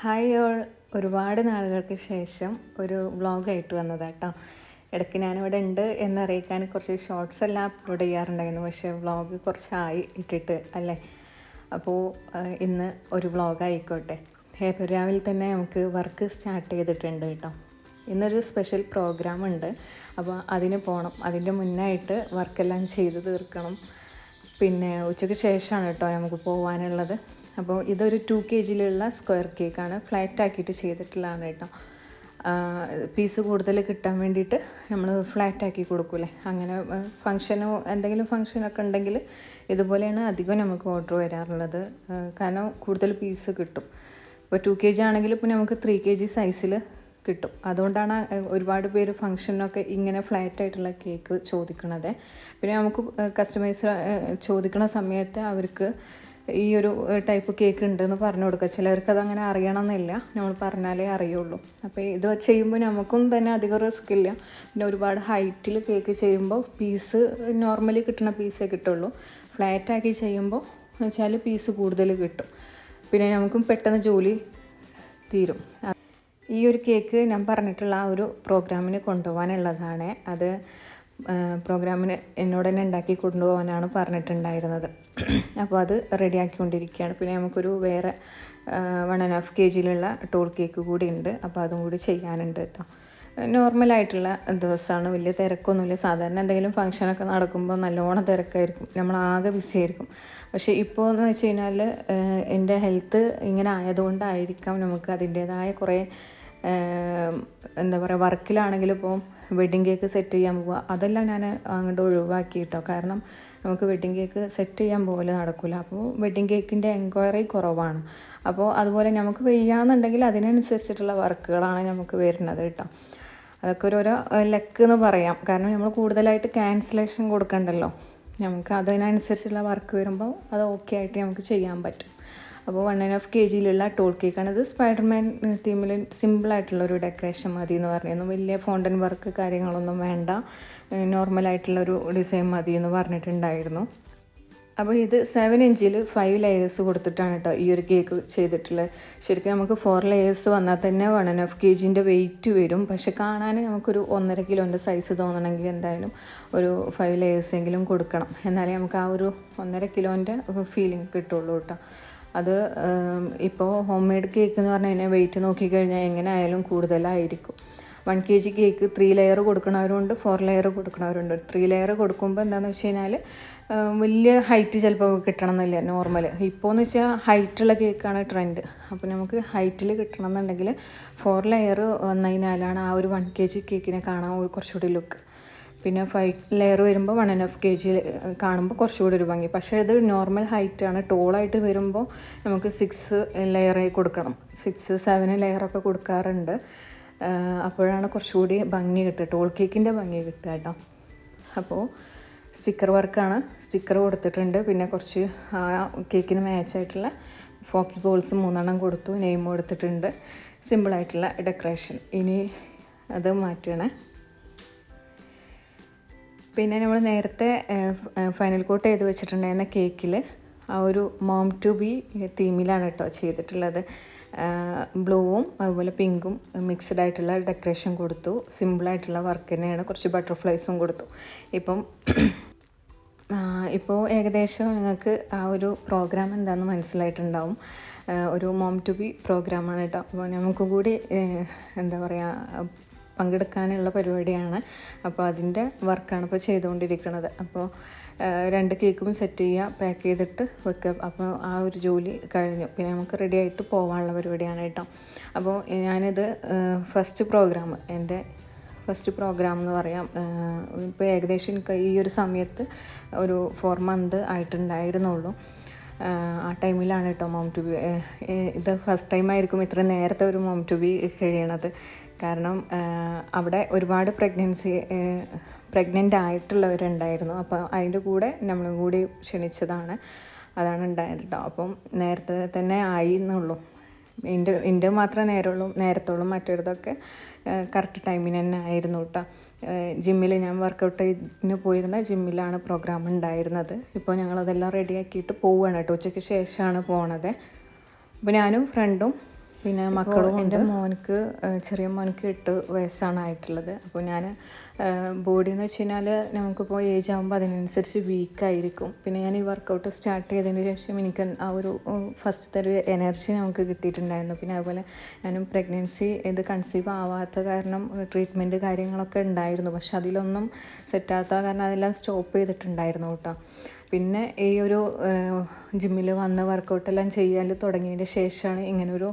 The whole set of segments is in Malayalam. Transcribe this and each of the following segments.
Hi all. ഒരുപാട് നാളുകൾക്ക് ശേഷം ഒരു വ്ളോഗായിട്ട് വന്നതാട്ടോ. ഇടയ്ക്ക് ഞാനിവിടെ ഉണ്ട് എന്നറിയിക്കാൻ കുറച്ച് ഷോർട്സ് എല്ലാം അപ്ലോഡ് ചെയ്യാറുണ്ടായിരുന്നു. പക്ഷേ വ്ളോഗ് കുറച്ചായി ഇട്ടിട്ട് അല്ലേ? അപ്പോൾ ഇന്ന് ഒരു വ്ളോഗ് ആയിക്കോട്ടെ രാവിലെ തന്നെ നമുക്ക് വർക്ക് സ്റ്റാർട്ട് ചെയ്തിട്ടുണ്ട് കേട്ടോ. ഇന്നൊരു സ്പെഷ്യൽ പ്രോഗ്രാം ഉണ്ട്. അപ്പോൾ അതിന് പോകണം അതിന്റെ മുന്നായിട്ട് വർക്കെല്ലാം ചെയ്ത് തീർക്കണം. പിന്നെ ഉച്ചയ്ക്ക് ശേഷമാണ് കേട്ടോ നമുക്ക് പോകാനുള്ളത് അപ്പോൾ ഇതൊരു ടു കെ ജിയിലുള്ള സ്ക്വയർ കേക്കാണ് ഫ്ലാറ്റ് ആക്കിയിട്ട് ചെയ്തിട്ടുള്ളതാണ് കേട്ടോ. പീസ് കൂടുതൽ കിട്ടാൻ വേണ്ടിയിട്ട് നമ്മൾ ഫ്ലാറ്റ് ആക്കി കൊടുക്കൂലേ. അങ്ങനെ ഫങ്ഷനോ എന്തെങ്കിലും ഫങ്ഷനൊക്കെ ഉണ്ടെങ്കിൽ ഇതുപോലെയാണ് അധികം നമുക്ക് ഓർഡർ വരാറുള്ളത്. കാരണം കൂടുതൽ പീസ് കിട്ടും. ഇപ്പോൾ ടു കെ ജി ആണെങ്കിൽ ഇപ്പോൾ നമുക്ക് ത്രീ കെ ജി സൈസിൽ കിട്ടും. അതുകൊണ്ടാണ് ഒരുപാട് പേര് ഫംഗ്ഷനൊക്കെ ഇങ്ങനെ ഫ്ലാറ്റ് ആയിട്ടുള്ള കേക്ക് ചോദിക്കണത്. പിന്നെ നമുക്ക് കസ്റ്റമൈസ് ചോദിക്കുന്ന സമയത്ത് അവർക്ക് ഈ ഒരു ടൈപ്പ് കേക്ക് ഉണ്ടെന്ന് പറഞ്ഞു കൊടുക്കുക. ചിലർക്ക് അതങ്ങനെ അറിയണമെന്നില്ല. നമ്മൾ പറഞ്ഞാലേ അറിയുള്ളൂ. അപ്പോൾ ഇത് ചെയ്യുമ്പോൾ നമുക്കും തന്നെ അധികം റിസ്ക് ഇല്ല. പിന്നെ ഒരുപാട് ഹൈറ്റിൽ കേക്ക് ചെയ്യുമ്പോൾ പീസ് നോർമലി കിട്ടുന്ന പീസേ കിട്ടുള്ളൂ. ഫ്ലാറ്റാക്കി ചെയ്യുമ്പോൾ വെച്ചാൽ പീസ് കൂടുതൽ കിട്ടും. പിന്നെ നമുക്കും പെട്ടെന്ന് ജോലി തീരും. ഈ ഒരു കേക്ക് ഞാൻ പറഞ്ഞിട്ടുള്ള ആ ഒരു പ്രോഗ്രാമിന് കൊണ്ടുപോകാനുള്ളതാണ്. അത് പ്രോഗ്രാമിന് എന്നോട് തന്നെ ഉണ്ടാക്കി കൊണ്ടുപോകാനാണ് പറഞ്ഞിട്ടുണ്ടായിരുന്നത്. അപ്പോൾ അത് റെഡിയാക്കിക്കൊണ്ടിരിക്കുകയാണ്. പിന്നെ നമുക്കൊരു വേറെ വൺ ആൻഡ് ഹാഫ് കെ ജിയിലുള്ള ടോൾ കേക്ക് കൂടി ഉണ്ട്. അപ്പോൾ അതും കൂടി ചെയ്യാനുണ്ട് കേട്ടോ. നോർമലായിട്ടുള്ള ദിവസമാണ്. വലിയ തിരക്കൊന്നുമില്ല. സാധാരണ എന്തെങ്കിലും ഫംഗ്ഷനൊക്കെ നടക്കുമ്പോൾ നല്ലോണം തിരക്കായിരിക്കും. നമ്മൾ ആകെ ബിസി ആയിരിക്കും. പക്ഷേ ഇപ്പോൾ എന്ന് വെച്ച് കഴിഞ്ഞാൽ എന്റെ ഹെൽത്ത് ഇങ്ങനെ ആയതുകൊണ്ടായിരിക്കാം നമുക്ക് അതിന്റേതായ കുറേ എന്താ പറയുക വർക്കിലാണെങ്കിലും ഇപ്പോൾ വെഡ്ഡിങ് കേക്ക് സെറ്റ് ചെയ്യാൻ പോവുക. അതെല്ലാം ഞാൻ അങ്ങോട്ട് ഒഴിവാക്കി കേട്ടോ കാരണം നമുക്ക് വെഡ്ഡിങ് കേക്ക് സെറ്റ് ചെയ്യാൻ പോലെ നടക്കില്ല അപ്പോൾ വെഡ്ഡിങ് കേക്കിന്റെ എൻക്വയറി കുറവാണ്. അപ്പോൾ അതുപോലെ നമുക്ക് വയ്യാന്നുണ്ടെങ്കിൽ അതിനനുസരിച്ചിട്ടുള്ള വർക്കുകളാണ് നമുക്ക് വരുന്നത് കേട്ടോ. അതൊക്കെ ഓരോരോ ലക്ക് എന്ന് പറയാം. കാരണം നമ്മൾ കൂടുതലായിട്ട് ക്യാൻസലേഷൻ കൊടുക്കണ്ടല്ലോ. നമുക്ക് അതിനനുസരിച്ചുള്ള വർക്ക് വരുമ്പോൾ അത് ഓക്കെ ആയിട്ട് നമുക്ക് ചെയ്യാൻ പറ്റും. അപ്പോൾ വൺ ആൻഡ് ഹാഫ് കെ ജിയിലുള്ള ടോൾ കേക്കാണ് ഇത് സ്പൈഡർമാൻ തീമിൽ സിമ്പിളായിട്ടുള്ള ഒരു ഡെക്കറേഷൻ മതി എന്ന് പറഞ്ഞിരുന്നു. വലിയ ഫോണ്ടൻ വർക്ക് കാര്യങ്ങളൊന്നും വേണ്ട. നോർമലായിട്ടുള്ളൊരു ഡിസൈൻ മതി എന്ന് പറഞ്ഞിട്ടുണ്ടായിരുന്നു. അപ്പോൾ ഇത് സെവൻ ഇഞ്ചിൽ ഫൈവ് ലെയേഴ്സ് കൊടുത്തിട്ടാണ് കേട്ടോ ഈ ഒരു കേക്ക് ചെയ്തിട്ടുള്ളത് ശരിക്കും നമുക്ക് ഫോർ ലെയേഴ്സ് വന്നാൽ തന്നെ വൺ ആൻഡ് ഹാഫ് കെ ജിന്റെ വെയിറ്റ് വരും. പക്ഷെ കാണാൻ നമുക്കൊരു ഒന്നര കിലോന്റെ സൈസ് തോന്നണമെങ്കിൽ എന്തായാലും ഒരു ഫൈവ് ലെയേഴ്സ് എങ്കിലും കൊടുക്കണം. എന്നാലേ നമുക്ക് ആ ഒരു ഒന്നര കിലോന്റെ ഫീലിംഗ് കിട്ടുള്ളൂ കേട്ടോ അത് ഇപ്പോൾ ഹോം മെയ്ഡ് കേക്ക് എന്ന് പറഞ്ഞു കഴിഞ്ഞാൽ വെയിറ്റ് നോക്കിക്കഴിഞ്ഞാൽ എങ്ങനെ ആയാലും കൂടുതലായിരിക്കും. One K G cake three layer കൊടുക്കണവരുണ്ട് four layer കൊടുക്കണവരുണ്ട്. ത്രീ ലെയർ കൊടുക്കുമ്പോൾ എന്താണെന്ന് വെച്ച് കഴിഞ്ഞാൽ വലിയ ഹൈറ്റ് ചിലപ്പോൾ കിട്ടണം എന്നില്ല നോർമൽ ഇപ്പോൾ എന്ന് വെച്ചാൽ ഹൈറ്റുള്ള കേക്കാണ് ട്രെൻഡ് അപ്പോൾ നമുക്ക് ഹൈറ്റിൽ കിട്ടണം എന്നുണ്ടെങ്കിൽ ഫോർ ലെയർ വന്നതിനാലാണ് ആ ഒരു വൺ കെ ജി കേക്കിനെ കാണാൻ കുറച്ചുകൂടി ലുക്ക് പിന്നെ ഫൈവ് ലെയർ വരുമ്പോൾ one and half K G കാണുമ്പോൾ കുറച്ചുകൂടി ഒരു ഭംഗി. പക്ഷേ ഇത് നോർമൽ ഹൈറ്റാണ് ടോളായിട്ട് വരുമ്പോൾ നമുക്ക് സിക്സ് ലെയർ കൊടുക്കണം. സിക്സ് സെവൻ ലെയറൊക്കെ കൊടുക്കാറുണ്ട്. അപ്പോഴാണ് കുറച്ചുകൂടി ഭംഗി കിട്ടുക. ടോൾ കേക്കിന്റെ ഭംഗി കിട്ടുക കേട്ടോ. അപ്പോൾ സ്റ്റിക്കർ വർക്കാണ് സ്റ്റിക്കർ കൊടുത്തിട്ടുണ്ട്. പിന്നെ കുറച്ച് ആ കേക്കിന് മാച്ചായിട്ടുള്ള ഫോക്സ് ബോൾസ് മൂന്നെണ്ണം കൊടുത്തു. നെയിം കൊടുത്തിട്ടുണ്ട്. സിമ്പിളായിട്ടുള്ള ഡെക്കറേഷൻ ഇനി അത് മാറ്റണേ. പിന്നെ നമ്മൾ നേരത്തെ ഫൈനൽ കോട്ട് ചെയ്ത് വെച്ചിട്ടുണ്ടായിരുന്ന കേക്കിൽ ആ ഒരു മോം ടു ബി തീമിലാണ് കേട്ടോ ചെയ്തിട്ടുള്ളത്. ബ്ലൂവും അതുപോലെ പിങ്കും മിക്സ്ഡ് ആയിട്ടുള്ള ഡെക്കറേഷൻ കൊടുത്തു. സിമ്പിളായിട്ടുള്ള വർക്ക് തന്നെയാണ്. കുറച്ച് ബട്ടർഫ്ലൈസും കൊടുത്തു. ഇപ്പം ഇപ്പോൾ ഏകദേശം നിങ്ങൾക്ക് ആ ഒരു പ്രോഗ്രാം എന്താണെന്ന് മനസ്സിലായിട്ടുണ്ടാവും. ഒരു മോം ടു ബി പ്രോഗ്രാമാണ് കേട്ടോ അപ്പോൾ നമുക്ക് കൂടി എന്താ പറയുക പങ്കെടുക്കാനുള്ള പരിപാടിയാണ്. അപ്പോൾ അതിന്റെ വർക്കാണ് ഇപ്പോൾ ചെയ്തുകൊണ്ടിരിക്കുന്നത്. അപ്പോൾ രണ്ട് കേക്കും സെറ്റ് ചെയ്യുക പാക്ക് ചെയ്തിട്ട് വെക്കുക അപ്പോൾ ആ ഒരു ജോലി കഴിഞ്ഞു. പിന്നെ നമുക്ക് റെഡി ആയിട്ട് പോകാനുള്ള പരിപാടിയാണ് കേട്ടോ. അപ്പോൾ ഞാനിത് ഫസ്റ്റ് പ്രോഗ്രാം എന്റെ ഫസ്റ്റ് പ്രോഗ്രാം എന്ന് പറയാം. ഇപ്പോൾ ഏകദേശം എനിക്ക് ഈ ഒരു സമയത്ത് ഒരു ഫോർ മന്ത് ആയിട്ടുണ്ടായിരുന്നുള്ളൂ. ആ ടൈമിലാണ് കേട്ടോ മോം ടു ബി ഇത് ഫസ്റ്റ് ടൈം ആയിരിക്കും ഇത്ര നേരത്തെ ഒരു മോം ടു ബി കഴിയണത്. കാരണം അവിടെ ഒരുപാട് പ്രഗ്നൻസി പ്രഗ്നന്റ് ആയിട്ടുള്ളവരുണ്ടായിരുന്നു. അപ്പോൾ അതിന്റെ കൂടെ നമ്മളും കൂടി ക്ഷണിച്ചതാണ്. അതാണ് ഉണ്ടായത് കേട്ടോ അപ്പം നേരത്തെ തന്നെ ആയി എന്നുള്ളൂ. എന്റെ എന്റെ മാത്രമേ നേരമുള്ളൂ നേരത്തോളും മറ്റൊരിതൊക്കെ കറക്റ്റ് ടൈമിന് തന്നെ ആയിരുന്നു കേട്ടോ ജിമ്മിൽ ഞാൻ വർക്കൗട്ടിന് പോയിരുന്ന ജിമ്മിലാണ് പ്രോഗ്രാം ഉണ്ടായിരുന്നത്. ഇപ്പോൾ ഞങ്ങളതെല്ലാം റെഡിയാക്കിയിട്ട് പോവുകയാണ് കേട്ടോ ഉച്ചയ്ക്ക് ശേഷമാണ് പോണത്. അപ്പോൾ ഞാനും ഫ്രണ്ടും പിന്നെ മക്കളും എന്റെ മോനക്ക് ചെറിയ മോനക്ക് എട്ട് വയസ്സാണ് ആയിട്ടുള്ളത് അപ്പോൾ ഞാൻ ബോഡി എന്ന് വെച്ച് കഴിഞ്ഞാൽ നമുക്കിപ്പോൾ ഏജ് ആകുമ്പോൾ അതിനനുസരിച്ച് വീക്കായിരിക്കും പിന്നെ ഞാൻ ഈ വർക്കൗട്ട് സ്റ്റാർട്ട് ചെയ്തതിന് ശേഷം എനിക്ക് ആ ഒരു ഫസ്റ്റത്തെ ഒരു എനർജി നമുക്ക് കിട്ടിയിട്ടുണ്ടായിരുന്നു. പിന്നെ അതുപോലെ ഞാനും പ്രഗ്നൻസി ഇത് കൺസീവ് ആവാത്ത കാരണം ട്രീറ്റ്മെന്റ് കാര്യങ്ങളൊക്കെ ഉണ്ടായിരുന്നു. പക്ഷെ അതിലൊന്നും സെറ്റാത്ത കാരണം അതെല്ലാം സ്റ്റോപ്പ് ചെയ്തിട്ടുണ്ടായിരുന്നു കേട്ടോ. പിന്നെ ഈ ഒരു ജിമ്മിൽ വന്ന് വർക്കൗട്ടെല്ലാം ചെയ്യാൻ തുടങ്ങിയതിന് ശേഷമാണ് ഇങ്ങനൊരു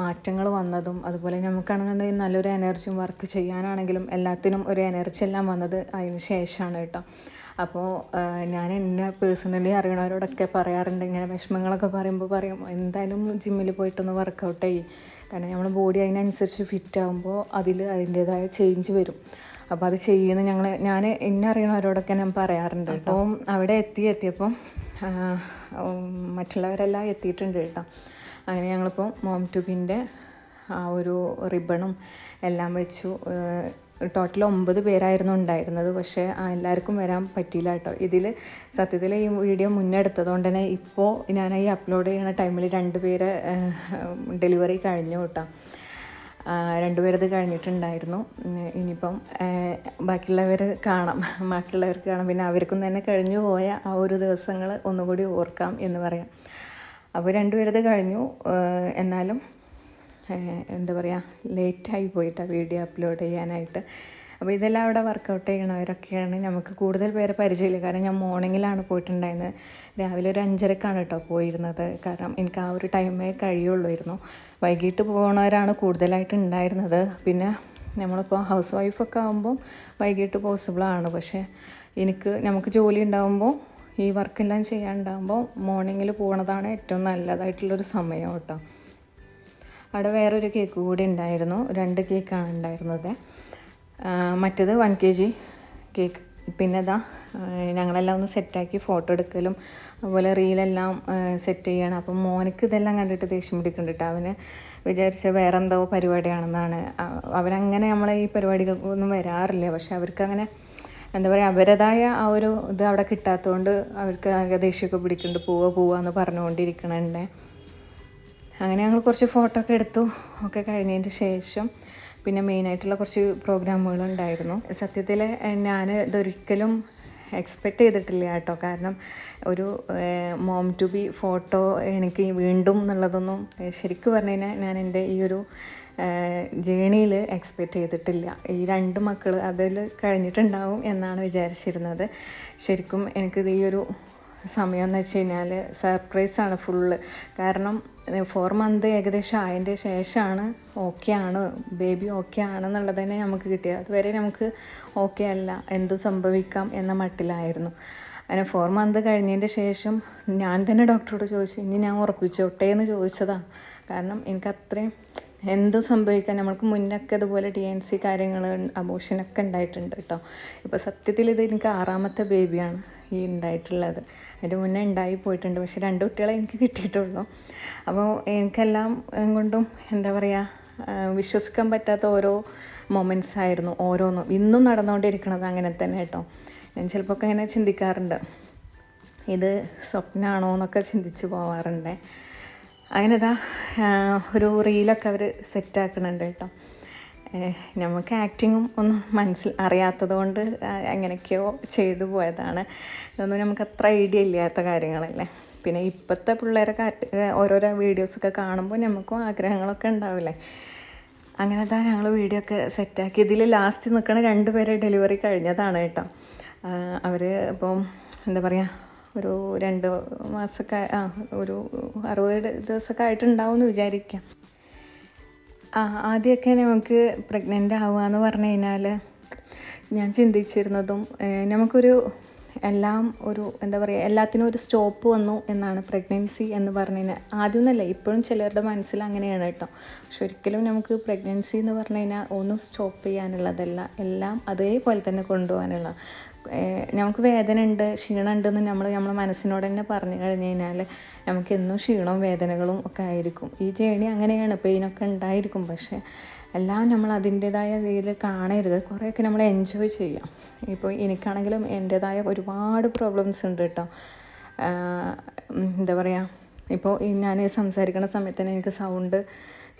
മാറ്റങ്ങൾ വന്നതും. അതുപോലെ നമുക്കാണെന്നുണ്ടെങ്കിൽ നല്ലൊരു എനർജിയും വർക്ക് ചെയ്യാനാണെങ്കിലും എല്ലാത്തിനും ഒരു എനർജി എല്ലാം വന്നത് അതിന് ശേഷമാണ് കേട്ടോ. അപ്പോൾ ഞാൻ എന്നെ പേഴ്സണലി അറിയണവരോടൊക്കെ പറയാറുണ്ട് ഇങ്ങനെ വിഷമങ്ങളൊക്കെ പറയുമ്പോൾ പറയും എന്തായാലും ജിമ്മിൽ പോയിട്ടൊന്ന് വർക്കൗട്ട് ചെയ്യും. കാരണം നമ്മുടെ ബോഡി അതിനനുസരിച്ച് ഫിറ്റ് ആകുമ്പോൾ അതിൽ അതിന്റേതായ ചേഞ്ച് വരും. അപ്പോൾ അത് ചെയ്യുന്ന. ഞങ്ങൾ ഞാൻ എന്നെ അറിയണവരോടൊക്കെ ഞാൻ പറയാറുണ്ട് അപ്പോൾ അവിടെ എത്തി എത്തിയപ്പം മറ്റുള്ളവരെല്ലാം എത്തിയിട്ടുണ്ട് കേട്ടോ. അങ്ങനെ ഞങ്ങളിപ്പോൾ മോം ട്യൂബിന്റെ ആ ഒരു റിബണും എല്ലാം വെച്ചു. ടോട്ടൽ ഒമ്പത് പേരായിരുന്നു ഉണ്ടായിരുന്നത്. പക്ഷേ ആ എല്ലാവർക്കും വരാൻ പറ്റിയില്ല കേട്ടോ. ഇതിൽ സത്യത്തിൽ ഈ വീഡിയോ മുന്നേ എടുത്തതുകൊണ്ട് തന്നെ ഇപ്പോൾ ഞാൻ ഈ അപ്ലോഡ് ചെയ്യുന്ന ടൈമിൽ രണ്ട് പേര് ഡെലിവറി കഴിഞ്ഞു കേട്ടോ. രണ്ടുപേരത് കഴിഞ്ഞിട്ടുണ്ടായിരുന്നു. ഇനിയിപ്പം ബാക്കിയുള്ളവർ കാണാം. ബാക്കിയുള്ളവർക്ക് കാണാം. പിന്നെ അവർക്കും തന്നെ കഴിഞ്ഞു പോയ ആ ഒരു ദിവസങ്ങൾ ഒന്നുകൂടി ഓർക്കാം എന്ന് പറയാം. അപ്പോൾ രണ്ടുപേരത് കഴിഞ്ഞു. എന്നാലും എന്താ പറയുക ലേറ്റായി പോയിട്ടാണ് വീഡിയോ അപ്ലോഡ് ചെയ്യാനായിട്ട്. അപ്പോൾ ഇതെല്ലാം അവിടെ വർക്കൗട്ട് ചെയ്യണവരൊക്കെയാണ്. നമുക്ക് കൂടുതൽ പേരെ പരിചയമില്ല. കാരണം ഞാൻ മോർണിംഗിലാണ് പോയിട്ടുണ്ടായിരുന്നത്. രാവിലെ ഒരു അഞ്ചരക്കാണ് കേട്ടോ പോയിരുന്നത്. കാരണം എനിക്ക് ആ ഒരു ടൈമേ കഴിയുള്ളായിരുന്നു. വൈകിട്ട് പോകുന്നവരാണ് കൂടുതലായിട്ട് ഉണ്ടായിരുന്നത്. പിന്നെ നമ്മളിപ്പോൾ ഹൗസ് വൈഫൊക്കെ ആകുമ്പോൾ വൈകിട്ട് പോസിബിളാണ് പക്ഷേ എനിക്ക് നമുക്ക് ജോലി ഉണ്ടാകുമ്പോൾ ഈ വർക്കെല്ലാം ചെയ്യാണ്ടാകുമ്പോൾ മോർണിംഗിൽ പോണതാണ് ഏറ്റവും നല്ലതായിട്ടുള്ളൊരു സമയം കേട്ടോ. അവിടെ വേറൊരു കേക്ക് കൂടി ഉണ്ടായിരുന്നു. രണ്ട് കേക്കാണ് ഉണ്ടായിരുന്നത്. മറ്റേത് വൺ കെ ജി കേക്ക് പിന്നെ ഇതാ ഞങ്ങളെല്ലാം ഒന്ന് സെറ്റാക്കി ഫോട്ടോ എടുക്കലും അതുപോലെ റീലെല്ലാം സെറ്റ് ചെയ്യണം. അപ്പം മോനക്ക് ഇതെല്ലാം കണ്ടിട്ട് ദേഷ്യം പിടിക്കുന്നുണ്ട് അവന് വിചാരിച്ച വേറെ എന്തോ പരിപാടിയാണെന്നാണ് അവരങ്ങനെ നമ്മളെ ഈ പരിപാടികൾക്കൊന്നും വരാറില്ല. പക്ഷെ അവർക്കങ്ങനെ എന്താ പറയുക അവരുടേതായ ആ ഒരു ഇത് അവിടെ കിട്ടാത്തതുകൊണ്ട് അവർക്ക് ആകെ ദേഷ്യമൊക്കെ പിടിക്കുന്നുണ്ട്. പോവുക പോവുക എന്ന് പറഞ്ഞുകൊണ്ടിരിക്കണുണ്ടേ. അങ്ങനെ ഞങ്ങൾ കുറച്ച് ഫോട്ടോ ഒക്കെ എടുത്തു. ഒക്കെ കഴിഞ്ഞതിന് ശേഷം പിന്നെ മെയിനായിട്ടുള്ള കുറച്ച് പ്രോഗ്രാമുകൾ ഉണ്ടായിരുന്നു. സത്യത്തിൽ ഞാൻ ഇതൊരിക്കലും എക്സ്പെക്റ്റ് ചെയ്തിട്ടില്ല കേട്ടോ. കാരണം ഒരു മോം ടു ബി ഫോട്ടോ എനിക്ക് വീണ്ടും എന്നുള്ളതൊന്നും ശരിക്കും പറഞ്ഞു കഴിഞ്ഞാൽ ഞാൻ എന്റെ ഈ ഒരു ജേണിയിൽ എക്സ്പെക്റ്റ് ചെയ്തിട്ടില്ല. ഈ രണ്ട് മക്കൾ അതിൽ കഴിഞ്ഞിട്ടുണ്ടാവും എന്നാണ് വിചാരിച്ചിരുന്നത്. ശരിക്കും എനിക്കിത് ഈ ഒരു സമയം എന്ന് വെച്ച് കഴിഞ്ഞാൽ സർപ്രൈസാണ് ഫുള്ള് കാരണം ഫോർ മന്ത് ഏകദേശം ആയതിന്റെ ശേഷമാണ് ഓക്കെ ആണ് ബേബി ഓക്കെ ആണെന്നുള്ളത് തന്നെ നമുക്ക് കിട്ടിയത്. അതുവരെ നമുക്ക് ഓക്കെ അല്ല എന്തു സംഭവിക്കാം എന്ന മട്ടിലായിരുന്നു. അങ്ങനെ ഫോർ മന്ത് കഴിഞ്ഞതിന്റെ ശേഷം ഞാൻ തന്നെ ഡോക്ടറോട് ചോദിച്ചു ഇനി ഞാൻ ഉറപ്പിച്ചോട്ടെ? എന്ന് ചോദിച്ചതാണ്. കാരണം എനിക്ക് അത്രയും എന്തും സംഭവിക്കാൻ നമ്മൾക്ക് മുന്നൊക്കെ ഇതുപോലെ ടി എൻ സി കാര്യങ്ങൾ അബോഷനൊക്കെ ഉണ്ടായിട്ടുണ്ട് കേട്ടോ. ഇപ്പോൾ സത്യത്തിൽ ഇത് എനിക്ക് ആറാമത്തെ ബേബിയാണ് ഈ ഉണ്ടായിട്ടുള്ളത്. അതിന് മുന്നേ ഉണ്ടായി പോയിട്ടുണ്ട്. പക്ഷേ രണ്ട് കുട്ടികളെ എനിക്ക് കിട്ടിയിട്ടുള്ളൂ. അപ്പോൾ എനിക്കെല്ലാം കൊണ്ടും എന്താ പറയുക വിശ്വസിക്കാൻ പറ്റാത്ത ഓരോ മൊമെന്റ്സ് ആയിരുന്നു ഓരോന്നും. ഇന്നും നടന്നുകൊണ്ടിരിക്കുന്നത് അങ്ങനെ തന്നെ കേട്ടോ. ഞാൻ ചിലപ്പോൾ ഒക്കെ ഇങ്ങനെ ചിന്തിക്കാറുണ്ട്. ഇത് സ്വപ്നമാണോ എന്നൊക്കെ ചിന്തിച്ച് പോവാറുണ്ട്. അങ്ങനെ ഒരു റീലൊക്കെ അവർ സെറ്റാക്കുന്നുണ്ട് കേട്ടോ. നമുക്ക് ആക്ടിങ്ങും ഒന്നും മനസ്സിൽ അറിയാത്തത് കൊണ്ട് എങ്ങനെയൊക്കെയോ ചെയ്തു പോയതാണ്. ഇതൊന്നും നമുക്ക് അത്ര ഐഡിയ ഇല്ലാത്ത കാര്യങ്ങളല്ലേ. പിന്നെ ഇപ്പോഴത്തെ ഏഹ് ഓരോരോ വീഡിയോസൊക്കെ കാണുമ്പോൾ നമുക്കും ആഗ്രഹങ്ങളൊക്കെ ഉണ്ടാവില്ലേ. അങ്ങനെ തന്നെ ഞങ്ങൾ വീഡിയോ ഒക്കെ സെറ്റാക്കി ഇതിൽ ലാസ്റ്റ് നിൽക്കണ രണ്ടുപേരെ ഡെലിവറി കഴിഞ്ഞതാണ് കേട്ടോ. അവർ ഇപ്പം എന്താ പറയുക ഒരു രണ്ട് മാസമൊക്കെ ആ ഒരു അറുപത് ദിവസമൊക്കെ ആയിട്ടുണ്ടാവും എന്ന് വിചാരിക്കാം. ആദ്യമൊക്കെ നമുക്ക് പ്രഗ്നന്റ് ആവുക എന്ന് പറഞ്ഞു കഴിഞ്ഞാൽ ഞാൻ ചിന്തിച്ചിരുന്നതും നമുക്കൊരു എല്ലാം ഒരു എന്താ പറയുക എല്ലാത്തിനും ഒരു സ്റ്റോപ്പ് വന്നു എന്നാണ് പ്രഗ്നൻസി എന്ന് പറഞ്ഞു കഴിഞ്ഞാൽ ആദ്യം എന്നല്ല ഇപ്പോഴും ചിലരുടെ മനസ്സിൽ അങ്ങനെയാണ് കേട്ടോ. പക്ഷെ ഒരിക്കലും നമുക്ക് പ്രഗ്നൻസി എന്ന് പറഞ്ഞു കഴിഞ്ഞാൽ ഒന്നും സ്റ്റോപ്പ് ചെയ്യാനുള്ളതല്ല. എല്ലാം അതേപോലെ തന്നെ കൊണ്ടുപോകാനുള്ള. നമുക്ക് വേദന ഉണ്ട് ക്ഷീണം ഉണ്ടെന്ന് നമ്മൾ നമ്മളെ മനസ്സിനോട് തന്നെ പറഞ്ഞു കഴിഞ്ഞ് കഴിഞ്ഞാൽ നമുക്ക് എന്നും ക്ഷീണവും വേദനകളും ഒക്കെ ആയിരിക്കും. ഈ ജേണി അങ്ങനെയാണ് പെയിനൊക്കെ ഉണ്ടായിരിക്കും. പക്ഷേ എല്ലാം നമ്മൾ അതിന്റേതായ രീതിയിൽ കാണരുത്. കുറേയൊക്കെ നമ്മൾ എൻജോയ് ചെയ്യാം. ഇപ്പോൾ എനിക്കാണെങ്കിലും എന്റേതായ ഒരുപാട് പ്രോബ്ലംസ് ഉണ്ട് കേട്ടോ എന്താ പറയുക ഇപ്പോൾ ഞാൻ സംസാരിക്കുന്ന സമയത്ത് തന്നെ എനിക്ക് സൗണ്ട്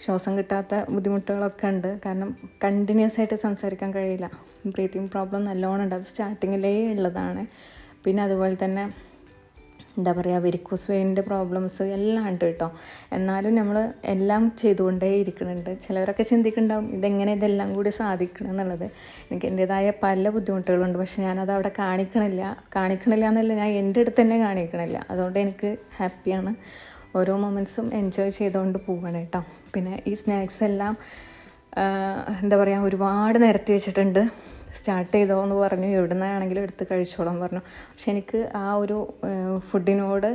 ശ്വാസം കിട്ടാത്ത ബുദ്ധിമുട്ടുകളൊക്കെ ഉണ്ട്. കാരണം കണ്ടിന്യൂസ് ആയിട്ട് സംസാരിക്കാൻ കഴിയില്ല. ബ്രീത്തിങ് പ്രോബ്ലം നല്ലോണം ഉണ്ട്. അത് സ്റ്റാർട്ടിങ്ങിലേ ഉള്ളതാണ്. പിന്നെ അതുപോലെ തന്നെ എന്താ പറയുക വെരിക്കോസ് വെയിന്റെ പ്രോബ്ലംസ് എല്ലാം ഉണ്ട് കേട്ടോ. എന്നാലും നമ്മൾ എല്ലാം ചെയ്തുകൊണ്ടേ ഇരിക്കുന്നുണ്ട്. ചിലവരൊക്കെ ചിന്തിക്കുന്നുണ്ടാവും ഇതെങ്ങനെ ഇതെല്ലാം കൂടി സാധിക്കണം എന്നുള്ളത്. എനിക്ക് എന്റേതായ പല ബുദ്ധിമുട്ടുകളുണ്ട്. പക്ഷെ ഞാനത് അവിടെ കാണിക്കണില്ല. കാണിക്കണില്ല എന്നല്ല ഞാൻ എന്റെ അടുത്ത് തന്നെ കാണിക്കണില്ല. അതുകൊണ്ട് എനിക്ക് ഹാപ്പിയാണ് ഓരോ മൊമെന്റ്സും എൻജോയ് ചെയ്തുകൊണ്ട് പോവുകയാണ് കേട്ടോ. പിന്നെ ഈ സ്നാക്സ് എല്ലാം എന്താ പറയുക ഒരുപാട് നിരത്തി വെച്ചിട്ടുണ്ട്. സ്റ്റാർട്ട് ചെയ്തോ എന്ന് പറഞ്ഞു എവിടെ നിന്നാണെങ്കിലും എടുത്ത് കഴിച്ചോളാം പറഞ്ഞു. പക്ഷെ എനിക്ക് ആ ഒരു ഫുഡിനോട്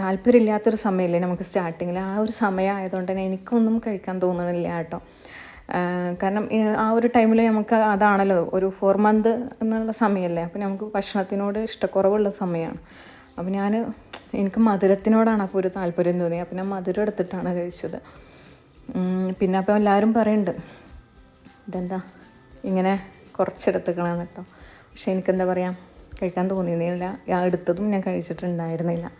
താല്പര്യമില്ലാത്തൊരു സമയമില്ലേ നമുക്ക് സ്റ്റാർട്ടിങ്ങിൽ ആ ഒരു സമയമായതുകൊണ്ട് തന്നെ എനിക്കൊന്നും കഴിക്കാൻ തോന്നുന്നില്ല കേട്ടോ. കാരണം ആ ഒരു ടൈമിൽ നമുക്ക് അതാണല്ലോ ഒരു ഫോർ മന്ത് എന്നുള്ള സമയമല്ലേ. അപ്പോൾ നമുക്ക് ഭക്ഷണത്തിനോട് ഇഷ്ടക്കുറവുള്ള സമയമാണ്. അപ്പോൾ ഞാൻ എനിക്ക് മധുരത്തിനോടാണ് അപ്പോൾ ഒരു താല്പര്യം തോന്നിയത്. അപ്പോൾ ഞാൻ മധുരം എടുത്തിട്ടാണ് കഴിച്ചത്. പിന്നെ അപ്പോൾ എല്ലാവരും പറയുന്നുണ്ട് ഇതെന്താ? ഇങ്ങനെ കുറച്ചെടുത്തുക്കണമെന്ന് കേട്ടോ. പക്ഷെ എനിക്കെന്താ പറയുക കഴിക്കാൻ തോന്നിയില്ല ഞാൻ എടുത്തതും ഞാൻ കഴിച്ചിട്ടുണ്ടായിരുന്നില്ല.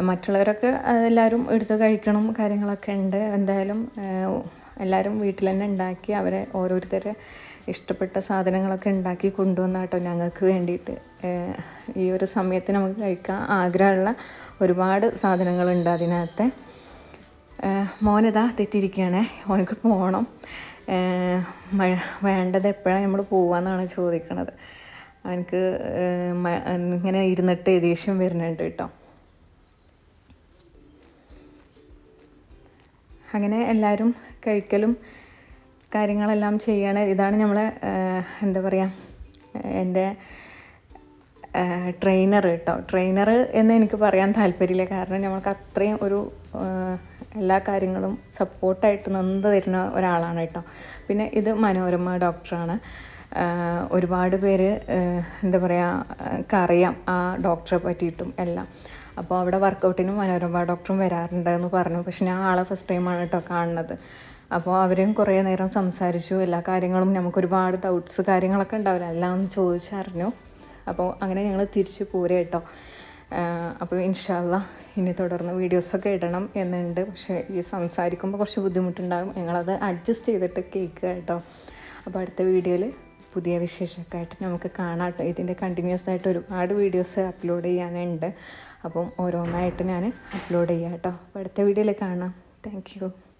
മറ്റുള്ളവരൊക്കെ എല്ലാവരും എടുത്ത് കഴിക്കണം കാര്യങ്ങളൊക്കെ ഉണ്ട്. എന്തായാലും എല്ലാവരും വീട്ടിൽ തന്നെ ഉണ്ടാക്കി അവരെ ഓരോരുത്തരെ ഇഷ്ടപ്പെട്ട സാധനങ്ങളൊക്കെ ഉണ്ടാക്കി കൊണ്ടുവന്ന കേട്ടോ ഞങ്ങൾക്ക് വേണ്ടിയിട്ട്. ഈ ഒരു സമയത്ത് നമുക്ക് കഴിക്കാൻ ആഗ്രഹമുള്ള ഒരുപാട് സാധനങ്ങളുണ്ട് അതിനകത്ത്. മോനിതാ തെറ്റിയിരിക്കുകയാണേ. മോനക്ക് പോകണം വേണ്ടത് എപ്പോഴാണ് നമ്മൾ പോവാന്നാണ് ചോദിക്കണത്. അവനക്ക് ഇങ്ങനെ ഇരുന്നിട്ട് ദേഷ്യം വരുന്നുണ്ട് കേട്ടോ. അങ്ങനെ എല്ലാവരും കഴിക്കലും കാര്യങ്ങളെല്ലാം ചെയ്യണ. ഇതാണ് നമ്മളെ എന്താ പറയുക എന്റെ ട്രെയിനർ കേട്ടോ. ട്രെയിനർ എന്ന് എനിക്ക് പറയാൻ താല്പര്യമില്ല. കാരണം നമ്മൾക്ക് അത്രയും ഒരു എല്ലാ കാര്യങ്ങളും സപ്പോർട്ടായിട്ട് നിന്ന് തരുന്ന ഒരാളാണ് കേട്ടോ. പിന്നെ ഇത് മനോരമ ഡോക്ടറാണ് ഒരുപാട് പേര് എന്താ പറയുക അറിയാം ആ ഡോക്ടറെ പറ്റിയിട്ടും എല്ലാം. അപ്പോൾ അവിടെ വർക്കൗട്ടിനും മനോരമ ഡോക്ടറും വരാറുണ്ടെന്ന് പറഞ്ഞു. പക്ഷെ ഞാൻ ആളെ ഫസ്റ്റ് ടൈമാണ് കേട്ടോ കാണുന്നത്. അപ്പോൾ അവരും കുറേ നേരം സംസാരിച്ചു. എല്ലാ കാര്യങ്ങളും നമുക്കൊരുപാട് ഡൗട്ട്സ് കാര്യങ്ങളൊക്കെ ഉണ്ടാവില്ല. എല്ലാം ഒന്ന് ചോദിച്ചറിഞ്ഞു. അപ്പോൾ അങ്ങനെ ഞങ്ങൾ തിരിച്ച് പോരെ കേട്ടോ. അപ്പോൾ ഇൻഷാല്ല ഇനി തുടർന്ന് വീഡിയോസൊക്കെ ഇടണം എന്നുണ്ട്. പക്ഷേ ഈ സംസാരിക്കുമ്പോൾ കുറച്ച് ബുദ്ധിമുട്ടുണ്ടാകും. ഞങ്ങളത് അഡ്ജസ്റ്റ് ചെയ്തിട്ട് കേൾക്കുക കേട്ടോ. അപ്പോൾ അടുത്ത വീഡിയോയിൽ പുതിയ വിശേഷമൊക്കെ ആയിട്ട് നമുക്ക് കാണാം ഇതിന്റെ കണ്ടിന്യൂസ് ആയിട്ട് ഒരുപാട് വീഡിയോസ് അപ്ലോഡ് ചെയ്യാനുണ്ട്. അപ്പം ഓരോന്നായിട്ട് ഞാൻ അപ്ലോഡ് ചെയ്യാം കേട്ടോ. അപ്പോൾ അടുത്ത വീഡിയോയിൽ കാണാം. താങ്ക്